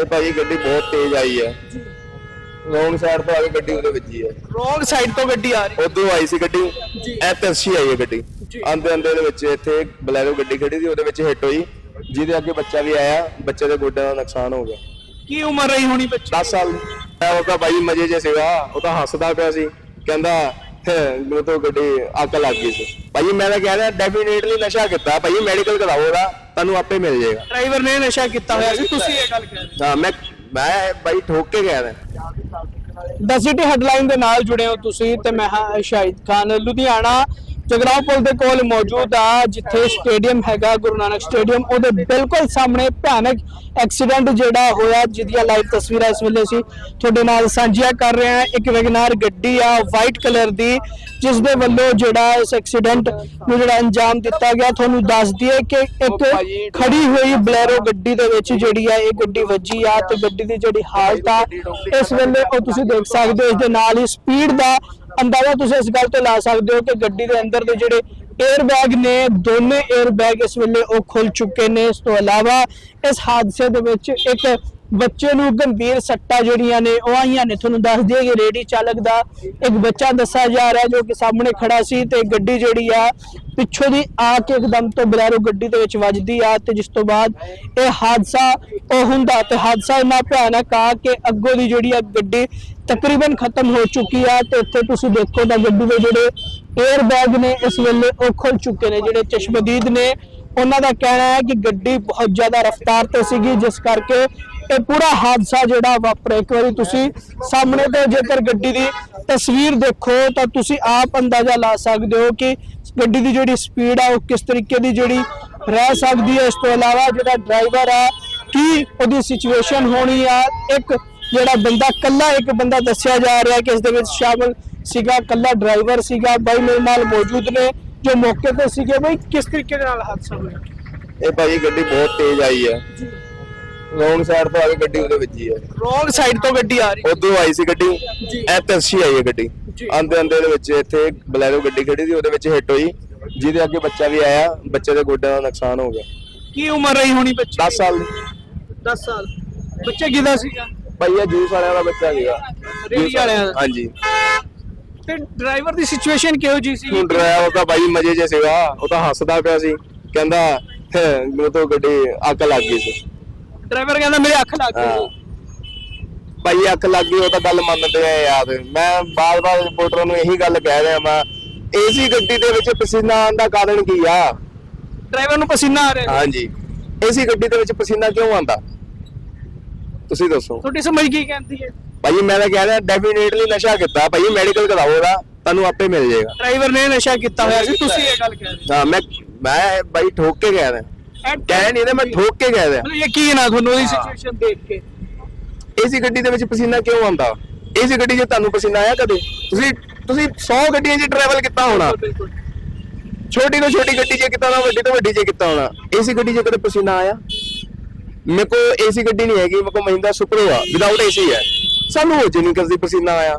ਇਹ ਭਾਜੀ ਗੱਡੀ ਬਹੁਤ ਤੇਜ਼ ਆਈ ਹੈ ਰੋਂਗ ਸਾਈਡ ਤੋਂ ਆ ਕੇ ਗੱਡੀ ਉਹਦੇ ਵੱਜੀ ਹੈ ਰੋਂਗ ਸਾਈਡ ਤੋਂ ਗੱਡੀ ਆ ਰਹੀ ਉਦੋਂ ਆਈ ਸੀ ਗੱਡੀ ਜੀ। ਐ ਤਰਸੀ ਆਈ ਹੈ ਗੱਡੀ। ਜੀ। ਆਂਦੇ ਆਂਦੇ ਦੇ ਵਿੱਚ ਇੱਥੇ ਬਲੈਰੋ ਗੱਡੀ ਖੜੀ ਸੀ ਉਹਦੇ ਵਿੱਚ ਹਿੱਟ ਹੋਈ। ਜਿਹਦੇ ਅੱਗੇ ਬੱਚਾ ਵੀ ਆਇਆ ਬੱਚੇ ਦੇ ਗੋਡਿਆਂ ਦਾ ਨੁਕਸਾਨ ਹੋ ਗਿਆ। ਕੀ ਉਮਰ ਰਹੀ ਹੋਣੀ ਬੱਚੀ 10 ਸਾਲ ਮੈਂ ਉਹ ਤਾਂ ਭਾਈ ਮਜੇ 'ਚ ਸੀਗਾ ਉਹ ਤਾਂ ਹੱਸਦਾ ਪਿਆ ਸੀ। ਕਹਿੰਦਾ ਮੈਨੂੰ ਤਾਂ ਗੱਡੀ ਅੱਗ ਲੱਗ ਗਈ ਸੀ। ਭਾਈ ਮੈਂ ਤਾਂ ਕਹਿ ਰਿਹਾ ਡੈਫੀਨੇਟਲੀ ਨਸ਼ਾ ਕੀਤਾ। ਭਾਈ ਮੈਡੀਕਲ ਕਰਾਓ ਉਹਦਾ ਤੁਹਾਨੂੰ ਆਪੇ ਮਿਲ ਜਾਏਗਾ। ਡਰਾਈਵਰ ਨੇ ਨਸ਼ਾ ਕੀਤਾ ਹੋਇਆ ਸੀ ਤੁਸੀਂ ਇਹ ਗੱਲ ਕਹਿ ਰਹੇ ਹਾਂ। ਮੈਂ ਮੈਂ ਭਾਈ ਠੋਕ ਕੇ ਕਹਿ ਰਿਹਾ। ਦ ਸਿਟੀ ਹੈਡਲਾਈਨ ਦੇ ਨਾਲ ਜੁੜੇ ਹੋ ਤੁਸੀਂ ਤੇ ਮੈਂ ਹਾਂ ਸ਼ਾਹਿਦ ਖਾਨ ਲੁਧਿਆਣਾ। ਜਗਰਾਉਂ ਪੁਲ ਦੇ ਕੋਲ ਮੌਜੂਦ ਆ ਜਿੱਥੇ ਸਟੇਡੀਅਮ ਹੈਗਾ ਗੁਰੂ ਨਾਨਕ ਸਟੇਡੀਅਮ। ਉਹਦੇ ਬਿਲਕੁਲ ਸਾਹਮਣੇ ਭਿਆਨਕ ਐਕਸੀਡੈਂਟ ਜਿਹੜਾ ਹੋਇਆ ਜਿਹਦੀਆਂ ਲਾਈਵ ਤਸਵੀਰਾਂ ਇਸ ਵੇਲੇ ਅਸੀਂ ਤੁਹਾਡੇ ਨਾਲ ਸਾਂਝੀਆਂ ਕਰ ਰਹੇ ਹਾਂ। ਇੱਕ ਵੈਗਨਾਰ ਗੱਡੀ ਆ ਵਾਈਟ ਕਲਰ ਦੀ ਜਿਸ ਦੇ ਵੱਲੋਂ ਜਿਹੜਾ ਇਸ ਐਕਸੀਡੈਂਟ ਨੂੰ ਜਿਹੜਾ ਅੰਜਾਮ ਦਿੱਤਾ ਗਿਆ। ਤੁਹਾਨੂੰ ਦੱਸ ਦਈਏ ਕਿ ਇੱਕ ਖੜੀ ਹੋਈ ਬਲੈਰੋ ਗੱਡੀ ਦੇ ਵਿੱਚ ਜਿਹੜੀ ਆ ਇਹ ਗੱਡੀ ਵੱਜੀ ਆ ਤੇ ਗੱਡੀ ਦੀ ਜਿਹੜੀ ਹਾਲਤ ਆ ਇਸ ਵੇਲੇ ਉਹ ਤੁਸੀਂ ਦੇਖ ਸਕਦੇ ਹੋ ਇਸ ਦੇ ਨਾਲ ਹੀ ਸਪੀਡ ਦਾ ਅੰਦਾਜ਼ਾ ਤੁਸੀਂ ਇਸ ਗੱਲ ਤੋਂ ਲਾ ਸਕਦੇ ਹੋ ਕਿ ਗੱਡੀ ਦੇ ਅੰਦਰ ਦੇ ਜਿਹੜੇ 에ਅਰ ਬੈਗ ਨੇ, ਦੋਨੇ 에ਅਰ ਬੈਗ ਇਸ ਵੇਲੇ ਉਹ ਖੁੱਲ ਚੁੱਕੇ ਨੇ। ਇਸ ਤੋਂ ਇਲਾਵਾ ਇਸ ਹਾਦਸੇ ਦੇ ਵਿੱਚ ਇੱਕ ਬੱਚੇ ਨੂੰ ਗੰਭੀਰ ਸੱਟਾਂ ਜਿਹੜੀਆਂ ਨੇ, ਉਹ ਆਈਆਂ ਨੇ। ਤੁਹਾਨੂੰ ਦੱਸ ਦਈਏ ਕਿ ਰੇਡੀ ਚਾਲਕ ਦਾ ਇੱਕ ਬੱਚਾ ਦੱਸਿਆ ਜਾ ਰਿਹਾ ਜੋ ਕਿ ਸਾਹਮਣੇ ਖੜਾ ਸੀ ਤੇ ਗੱਡੀ ਜਿਹੜੀ ਆ, ਪਿੱਛੋਂ ਦੀ ਆ ਕੇ ਇੱਕਦਮ ਤੋਂ ਬਲੈਰੋ ਗੱਡੀ ਦੇ ਵਿੱਚ ਵੱਜਦੀ ਆ ਤੇ ਜਿਸ ਤੋਂ ਬਾਅਦ ਇਹ ਹਾਦਸਾ ਉਹ ਹੁੰਦਾ ਤੇ ਹਾਦਸਾ ਇੰਨਾ ਭਿਆਨਕ ਆ ਕਿ ਅੱਗੋਂ ਦੀ ਜਿਹੜੀ ਆ ਗੱਡੀ ਤਕਰੀਬਨ ਖਤਮ ਹੋ ਚੁੱਕੀ ਆ ਤੇ ਇੱਥੇ ਤੁਸੀਂ ਦੇਖੋ ਤਾਂ ਗੱਡੀ ਦੇ ਜਿਹੜੇ 에ਅਰ ਬੈਗ ਨੇ ਇਸ ਵੇਲੇ ਉਹ ਖੁੱਲ ਚੁੱਕੇ ਨੇ, ਜਿਹੜੇ ਚਸ਼ਮਦੀਦ ਨੇ। ਉਹਨਾਂ ਦਾ ਕਹਿਣਾ ਹੈ ਕਿ ਗੱਡੀ ਬਹੁਤ ਜ਼ਿਆਦਾ ਰਫ਼ਤਾਰ ਤੇ ਸੀਗੀ, ਜਿਸ ਕਰਕੇ ਇਹ ਪੂਰਾ ਹਾਦਸਾ ਜਿਹੜਾ ਵਾਪਰਿਆ। ਇੱਕ ਵਾਰੀ ਤੁਸੀਂ ਸਾਹਮਣੇ ਤੋਂ ਜੇਕਰ ਗੱਡੀ ਦੀ ਤਸਵੀਰ ਦੇਖੋ ਤਾਂ ਤੁਸੀਂ ਆਪ ਅੰਦਾਜ਼ਾ ਲਾ ਸਕਦੇ ਹੋ ਕਿ ਗੱਡੀ ਦੀ ਜਿਹੜੀ ਸਪੀਡ ਆ, ਉਹ ਕਿਸ ਤਰੀਕੇ ਦੀ ਜਿਹੜੀ ਰਹਿ ਸਕਦੀ ਹੈ। ਇਸ ਤੋਂ ਇਲਾਵਾ ਜਿਹੜਾ ਡਰਾਈਵਰ ਆ, ਕੀ ਉਹਦੀ ਸਿਚੁਏਸ਼ਨ ਹੋਣੀ ਆ, ਇੱਕ ਜਿਹੜਾ ਬੰਦਾ ਕੱਲਾ ਇੱਕ ਬੰਦਾ ਦੱਸਿਆ ਜਾ ਰਿਹਾ ਕਿ ਇਸ ਦੇ ਵਿੱਚ ਸ਼ਾਮਲ ਸੀਗਾ ਕੱਲਾ ਡਰਾਈਵਰ ਸੀਗਾ ਬਾਈ ਮੇਰੇ ਨਾਲ ਮੌਜੂਦ ਨੇ ਜੋ ਮੌਕੇ ਤੇ ਸੀਗੇ ਬਈ ਕਿਸ ਤਰੀਕੇ ਦੇ ਨਾਲ ਹਾਦਸਾ ਹੋਇਆ? ਇਹ ਭਾਜੀ ਗੱਡੀ ਬਹੁਤ ਤੇਜ਼ ਆਈ ਹੈ। ਰੋਂਗ ਸਾਈਡ ਤੋਂ ਆ ਕੇ ਗੱਡੀ ਉਹਦੇ ਵੱਜੀ ਹੈ ਰੋਂਗ ਸਾਈਡ ਤੋਂ ਗੱਡੀ ਆ ਰਹੀ। ਉਦੋਂ ਆਈ ਸੀ ਗੱਡੀ। ਐ ਤਰਸੀ ਆਈ ਹੈ ਗੱਡੀ। ਆਂਦੇ ਆਂਦੇ ਦੇ ਵਿੱਚ ਇੱਥੇ ਬਲੈਰੋ ਗੱਡੀ ਖੜੀ ਸੀ ਉਹਦੇ ਵਿੱਚ ਹਿੱਟ ਹੋਈ। ਜਿਹਦੇ ਅੱਗੇ ਬੱਚਾ ਵੀ ਆਇਆ ਬੱਚੇ ਦੇ ਗੋਡਿਆਂ ਦਾ ਨੁਕਸਾਨ ਹੋ ਗਿਆ। ਕੀ ਉਮਰ ਰਹੀ ਹੋਣੀ ਬੱਚੀ 10 ਸਾਲ। 10 ਸਾਲ। ਬੱਚੇ ਕਿਹਦਾ ਸੀਗਾ? ਭਾਈ ਇਹ ਜੂਸ ਵਾਲਿਆਂ ਦਾ ਬੱਚਾ ਸੀਗਾ। ਰੇਹੜੀ ਵਾਲਿਆਂ ਦਾ। ਹਾਂਜੀ। ਤੇ ਡਰਾਈਵਰ ਦੀ ਸਿਚੁਏਸ਼ਨ ਕਿਹੋ ਜੀ ਸੀ? ਹੁਣ ਡਰਾਈਵਰ ਤਾਂ ਭਾਈ ਮਜੇ 'ਚ ਸੀਗਾ। ਉਹ ਤਾਂ ਹੱਸਦਾ ਪਿਆ ਸੀ। ਕਹਿੰਦਾ ਮੈਨੂੰ ਤਾਂ ਗੱਡੀ ਅੱਗ ਲੱਗ ਗਈ ਸੀ। ਡਰਾਈਵਰ ਕਹਿੰਦਾ ਮੇਰੇ ਅੱਖ ਲੱਗ ਹਾਂ। ਗਈ ਭਾਈ ਅੱਖ ਲੱਗ ਗਈ ਉਹ ਤਾਂ ਗੱਲ ਮੰਨਦੇ ਆ ਯਾਰ। ਮੈਂ ਬਾਰ-ਬਾਰ ਰਿਪੋਰਟਰਾਂ ਨੂੰ ਇਹੀ ਗੱਲ ਕਹਿ ਰਿਹਾ ਮੈਂ ਏਸੀ ਗੱਡੀ ਦੇ ਵਿੱਚ ਪਸੀਨਾ ਆਉਣ ਦਾ ਕਾਰਨ ਕੀ ਆ? ਡਰਾਈਵਰ ਨੂੰ ਪਸੀਨਾ ਆ ਰਿਹਾ। ਹਾਂਜੀ। ਏਸੀ ਗੱਡੀ ਦੇ ਵਿੱਚ ਪਸੀਨਾ ਕਿਉਂ ਆਉਂਦਾ? ਤੁਸੀਂ ਦੱਸੋ। ਤੁਹਾਡੀ ਸਮਝ ਕੀ ਕਹਿੰਦੀ ਹੈ? ਭਾਈ ਮੈਂ ਤਾਂ ਕਹਿ ਰਿਹਾ ਡੈਫੀਨੇਟਲੀ ਨਸ਼ਾ ਕੀਤਾ। ਭਾਈ ਮੈਡੀਕਲ ਕਰਾਓ ਉਹਦਾ ਤੁਹਾਨੂੰ ਆਪੇ ਮਿਲ ਜਾਏਗਾ। ਡਰਾਈਵਰ ਨੇ ਨਸ਼ਾ ਕੀਤਾ ਹੋਇਆ ਸੀ ਤੁਸੀਂ ਇਹ ਗੱਲ ਕਹਿ ਰਹੇ ਹਾਂ। ਮੈਂ ਮੈਂ ਭਾਈ ਠੋਕ ਕੇ ਕਹਿ ਰਿਹਾ। ਹੋ ਕਹਿ ਨਹੀਂ ਰਿਹਾ ਮੈਂ ਠੋਕ ਕੇ ਕਹਿ ਰਿਹਾ। ਮੈਨੂੰ ਯਕੀਨ ਆ ਤੁਹਾਨੂੰ ਉਹਦੀ ਸਿਚੁਏਸ਼ਨ ਦੇਖ ਕੇ। ਏਸੀ ਗੱਡੀ ਦੇ ਵਿੱਚ ਪਸੀਨਾ ਕਿਉਂ ਆਉਂਦਾ? ਏਸੀ ਗੱਡੀ 'ਚ ਤੁਹਾਨੂੰ ਪਸੀਨਾ ਆਇਆ ਕਦੇ? ਤੁਸੀਂ ਤੁਸੀਂ 100 ਗੱਡੀਆਂ 'ਚ ਟਰੈਵਲ ਕੀਤਾ ਹੋਣਾ। ਬਿਲਕੁਲ ਛੋਟੀ ਤੋਂ ਛੋਟੀ ਗੱਡੀ 'ਚ ਕੀਤਾ ਹੋਣਾ ਵੱਡੀ ਤੋਂ ਵੱਡੀ 'ਚ ਕੀਤਾ ਹੋਣਾ? ਏਸੀ ਗੱਡੀ 'ਚ ਕਦੇ ਪਸੀਨਾ ਆਇਆ? ਮੇਰੇ ਕੋ ਏਸੀ ਗੱਡੀ ਨਹੀਂ ਹੈਗੀ ਮੇਰੇ ਕੋ ਮਹਿੰਦਰਾ ਸੁਪਰੋ ਆ ਵਿਦਆਊਟ ਏਸੀ ਹੈ। ਸਾਨੂੰ ਹੋ ਨਹੀਂ ਕਰਦੀ ਪਸੀਨਾ ਆਇਆ।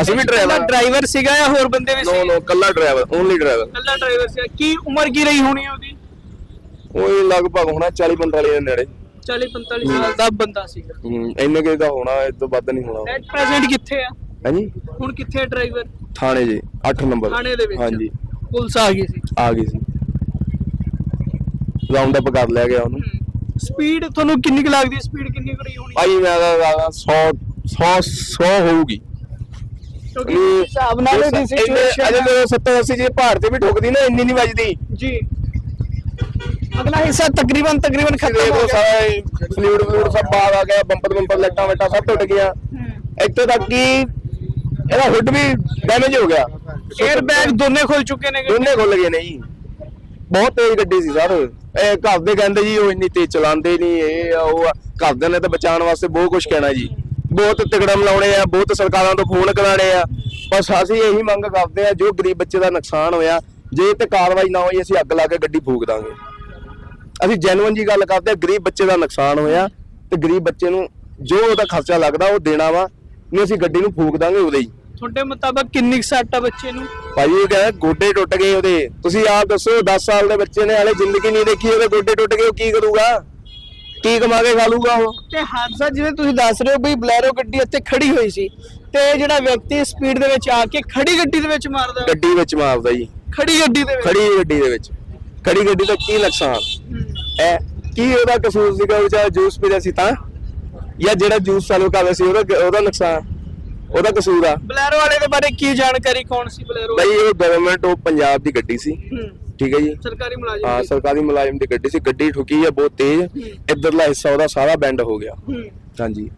ਅਸੀਂ ਵੀ ਕੱਲਾ ਡਰਾਈਵਰ ਡਰਾਈਵਰ ਸੀਗਾ ਜਾਂ ਹੋਰ ਬੰਦੇ ਵੀ ਨੋ ਸੀ ਨੋ ਕੱਲਾ ਡਰਾਈਵਰ ਓਨਲੀ ਡਰਾਈਵਰ ਕੱਲਾ ਡਰਾਈਵਰ ਸੀ ਕੀ ਉਮਰ ਕੀ ਰਹੀ ਹੋਣੀ ਹੈ ਉਹਦੀ? ਉਹ ਲਗਭਗ ਹੋਣਾ 40 45 ਦੇ ਨੇੜੇ। 40 45 ਸਾਲ ਦਾ ਬੰਦਾ ਸੀਗਾ। ਹੂੰ ਇੰਨੇ ਕਿ ਦਾ ਹੋਣਾ ਇਸ ਤੋਂ ਵੱਧ ਨਹੀਂ ਹੋਣਾ। ਐਟ ਪ੍ਰੈਜ਼ੈਂਟ ਕਿੱਥੇ ਆ? ਹਾਂਜੀ ਹੁਣ ਕਿੱਥੇ ਡਰਾਈਵਰ ਥਾਣੇ ਜੀ 8 ਨੰਬਰ। ਥਾਣੇ ਦੇ ਵਿੱਚ। ਹਾਂਜੀ। ਪੁਲਿਸ ਆ ਗਈ ਸੀ। ਆ ਗਈ ਸੀ। ਰਾਉਂਡ ਅਪ ਕਰ ਲਿਆ ਗਿਆ ਉਹਨੂੰ। ਸਪੀਡ ਤੁਹਾਨੂੰ ਕਿੰਨੀ ਕੁ ਲੱਗਦੀ ਸਪੀਡ ਕਿੰਨੀ ਕੁ ਰਹੀ ਹੋਣੀ ਭਾਈ ਮੈਂ ਤਾਂ 100 100 100 ਹੋਊਗੀ। ਕਿਉਂਕਿ ਉਸ ਹਿਸਾਬ ਨਾਲ ਇਹਦੀ ਅਜੇ ਸਿਚੁਏਸ਼ਨ ਜਦੋਂ 70 80 ਜੇ ਪਹਾੜ ਤੇ ਵੀ ਠੋਕਦੀ ਨਾ ਇੰਨੀ ਨਹੀਂ ਵੱਜਦੀ। ਜੀ। ਅਗਲਾ ਹਿੱਸਾ ਤਕਰੀਬਨ ਤਕਰੀਬਨ ਖਤਮ ਦੇਖੋ ਹੋ ਗਿਆ। ਸਾਰਾ ਫਲੂਇਡ ਫਲੂਇਡ ਸਭ ਬਾਹਰ ਆ ਗਿਆ ਬੰਪਰ ਬੰਪਰ ਲੱਟਾਂ ਵਟਾਂ ਸਭ ਟੁੱਟ ਗਿਆ ਹੂੰ। ਇੱਥੇ ਤੱਕ ਕਿ ਇਹਦਾ ਹੁੱਡ ਵੀ ਡੈਮੇਜ ਹੋ ਗਿਆ। 에ਅਰ ਬੈਗ ਦੋਨੇ ਖੁੱਲ ਚੁੱਕੇ ਨੇ ਦੋਨੇ ਖੁੱਲ ਗਏ ਨੇ ਜੀ। ਬਹੁਤ ਤੇਜ਼ ਗੱਡੀ ਸੀ ਸਰ। ਇਹ ਘਰ ਦੇ ਕਹਿੰਦੇ ਜੀ ਉਹ ਇੰਨੀ ਤੇਜ਼ ਚਲਾਉਂਦੇ ਨਹੀਂ, ਇਹ ਆ, ਉਹ ਆ। ਘਰਦਿਆਂ ਨੇ ਤਾਂ ਬਚਾਉਣ ਵਾਸਤੇ ਬਹੁਤ ਕੁਝ ਕਹਿਣਾ ਜੀ। ਬਹੁਤ ਤਿਕੜਾ ਮਿਲਾਉਣੇ ਆ, ਬਹੁਤ ਸਰਕਾਰਾਂ ਤੋਂ ਫੋਨ ਕਰਾਣੇ ਆ। ਬਸ ਅਸੀਂ ਇਹੀ ਮੰਗ ਕਰਦੇ ਆ, ਜੋ ਗਰੀਬ ਬੱਚੇ ਦਾ ਨੁਕਸਾਨ ਹੋਇਆ, ਜੇ ਤੇ ਕਾਰਵਾਈ ਨਾ ਹੋਈ, ਅਸੀਂ ਅੱਗ ਲਾ ਕੇ ਗੱਡੀ ਫੂਕ ਦਾਂਗੇ। ਅਸੀਂ ਜੈਨੂਇਨ ਜੀ ਗੱਲ ਕਰਦੇ ਆ, ਗਰੀਬ ਬੱਚੇ ਦਾ ਨੁਕਸਾਨ ਹੋਇਆ ਤੇ ਗਰੀਬ ਬੱਚੇ ਨੂੰ ਜੋ ਉਹਦਾ ਖਰਚਾ ਲੱਗਦਾ, ਉਹ ਦੇਣਾ ਵਾ, ਨਹੀਂ ਅਸੀਂ ਗੱਡੀ ਨੂੰ ਫੂਕ ਦਾਂਗੇ ਉਹਦੇ ਹੀ। ਤੁਹਾਡੇ ਮੁਤਾਬਕ ਕਿੰਨੀ ਕੁ ਸੱਟ ਆ ਬੱਚੇ ਨੂੰ? ਭਾਈ ਇਹ ਕਹਿੰਦਾ ਗੋਡੇ ਟੁੱਟ ਗਏ ਉਹਦੇ। ਤੁਸੀਂ ਆਪ ਦੱਸੋ 10 ਸਾਲ ਦੇ ਬੱਚੇ ਨੇ ਹਾਲੇ ਜ਼ਿੰਦਗੀ ਨਹੀਂ ਦੇਖੀ ਉਹਦੇ ਗੋਡੇ ਟੁੱਟ ਗਏ ਉਹ ਕੀ ਕਰੂਗਾ? ਕੀ ਕਮਾ ਕੇ ਖਾ ਲੂਗਾ ਉਹ? ਤੇ ਹਾਦਸਾ ਜਿਵੇਂ ਤੁਸੀਂ ਦੱਸ ਰਹੇ ਹੋ ਬਈ ਬਲੈਰੋ ਗੱਡੀ ਇੱਥੇ ਖੜੀ ਹੋਈ ਸੀ ਤੇ ਜਿਹੜਾ ਵਿਅਕਤੀ ਸਪੀਡ ਦੇ ਵਿੱਚ ਆ ਕੇ ਖੜੀ ਗੱਡੀ ਦੇ ਵਿੱਚ ਮਾਰਦਾ ਗੱਡੀ ਵਿੱਚ ਮਾਰਦਾ ਜੀ। ਖੜੀ ਗੱਡੀ ਦੇ ਵਿੱਚ। ਖੜੀ ਗੱਡੀ ਦੇ ਵਿੱਚ। ਖੜੀ ਗੱਡੀ ਦਾ ਕੀ ਨੁਕਸਾਨ। ਐ ਕੀ ਉਹਦਾ ਕਸੂਰ ਸੀਗਾ ਉਹ ਚਾਹੇ ਜੂਸ ਪੀ ਰਿਹਾ ਸੀ ਤਾਂ? ਜਾਂ ਜਿਹੜਾ ਜੂਸ ਚਾਲੂ ਕਰ ਰਿਹਾ ਸੀ ਉਹਦਾ ਉਹਦਾ ਨੁਕਸਾਨ? ਉਹਦਾ ਕਸੂਰ ਆ। ਬਲੈਰੋ ਵਾਲੇ ਦੇ ਬਾਰੇ ਕੀ ਜਾਣਕਾਰੀ ਕੌਣ ਸੀ ਬਲੈਰੋ? ਬਈ ਇਹ ਗਵਰਨਮੈਂਟ ਉਹ ਪੰਜਾਬ ਦੀ ਗੱਡੀ ਸੀ। ਠੀਕ ਹੈ ਜੀ। ਸਰਕਾਰੀ ਮੁਲਾਜ਼ਮ ਹਾਂ। ਸਰਕਾਰੀ ਮੁਲਾਜ਼ਮ ਦੀ ਗੱਡੀ ਸੀ। ਗੱਡੀ ਠੁਕੀ ਹੈ ਬਹੁਤ ਤੇਜ਼। ਇੱਧਰਲਾ ਹਿੱਸਾ ਉਹਦਾ ਸਾਰਾ ਬੈਂਡ ਹੋ ਗਿਆ। ਹਾਂਜੀ।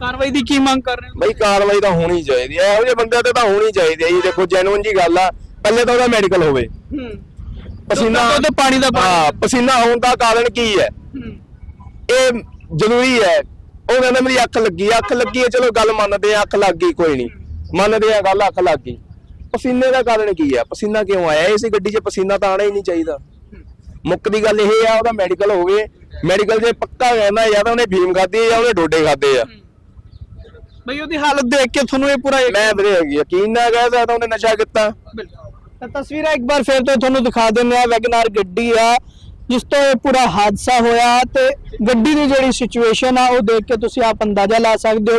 ਕਾਰਵਾਈ ਦੀ ਕੀ ਮੰਗ ਕਰ ਰਹੇ ਹੋ? ਬਈ ਕਾਰਵਾਈ ਤਾਂ ਹੋਣੀ ਚਾਹੀਦੀ ਹੈ ਇਹੋ ਜਿਹੇ ਬੰਦਿਆਂ ਤੇ ਤਾਂ ਹੋਣੀ ਚਾਹੀਦੀ ਹੈ ਜੀ। ਦੇਖੋ ਜੈਨੂਇਨ ਜੀ ਗੱਲ ਆ। ਪਹਿਲੇ ਤਾਂ ਉਹਦਾ ਮੈਡੀਕਲ ਹੋਵੇ। ਪਸੀਨਾ ਤੇ ਪਾਣੀ ਦਾ। ਹਾਂ ਪਸੀਨਾ ਹੋਣ ਦਾ ਕਾਰਨ ਕੀ ਹੂੰ। ਇਹ ਜ਼ਰੂਰੀ ਹੈ ਉਹ ਕਹਿੰਦਾ ਮੇਰੀ ਅੱਖ ਲੱਗੀ ਆ, ਅੱਖ ਲੱਗੀ ਹੈ ਚਲੋ ਗੱਲ ਮੰਨਦੇ ਆ ਅੱਖ ਲੱਗ ਗਈ ਕੋਈ ਨਹੀਂ। ਮੰਨਦੇ ਆ ਗੱਲ ਅੱਖ ਲੱਗ ਗਈ। ਪਸੀਨੇ ਦਾ ਕਾਰਨ ਕੀ ਹੈ ਪਸੀਨਾ ਕਿਉਂ ਆਇਆ? ਇਸ ਗੱਡੀ 'ਚ ਪਸੀਨਾ ਤਾਂ ਆਣਾ ਹੀ ਨਹੀਂ ਚਾਹੀਦਾ। ਮੁੱਕ ਦੀ ਗੱਲ ਇਹ ਆ ਉਹਦਾ ਮੈਡੀਕਲ ਹੋਵੇ ਮੈਡੀਕਲ ਜੇ ਪੱਕਾ ਕਹਿੰਦਾ ਜਾਂ ਤਾਂ ਉਹਨੇ ਭੀਮ ਹੈ ਜਾਂ ਉਹਨੇ ਡੋਡੇ ਖਾਦੇ ਆ। ਬਈ ਉਹਦੀ ਹਾਲਤ ਦੇਖ ਕੇ ਤੁਹਾਨੂੰ ਇਹ ਪੂਰਾ ਮੈਂ ਵੀਰੇ ਯਕੀਨ ਨਾ ਕਹਿ ਸਕਦਾ ਉਹਨੇ ਨਸ਼ਾ ਕੀਤਾ। ਤਾਂ ਤਸਵੀਰਾਂ ਇੱਕ ਵਾਰ ਫਿਰ ਤੋਂ ਤੁਹਾਨੂੰ ਦਿਖਾ ਦਿੰਦੇ ਆ ਵੈਗਨਾਰ ਗੱਡੀ ਆ ਜਿਸ ਤੋਂ ਇਹ ਪੂਰਾ ਹਾਦਸਾ ਹੋਇਆ ਤੇ ਗੱਡੀ ਦੀ ਜਿਹੜੀ ਸਿਚੁਏਸ਼ਨ ਆ, ਉਹ ਦੇਖ ਕੇ ਤੁਸੀਂ ਆਪ ਅੰਦਾਜ਼ਾ ਲਾ ਸਕਦੇ ਹੋ।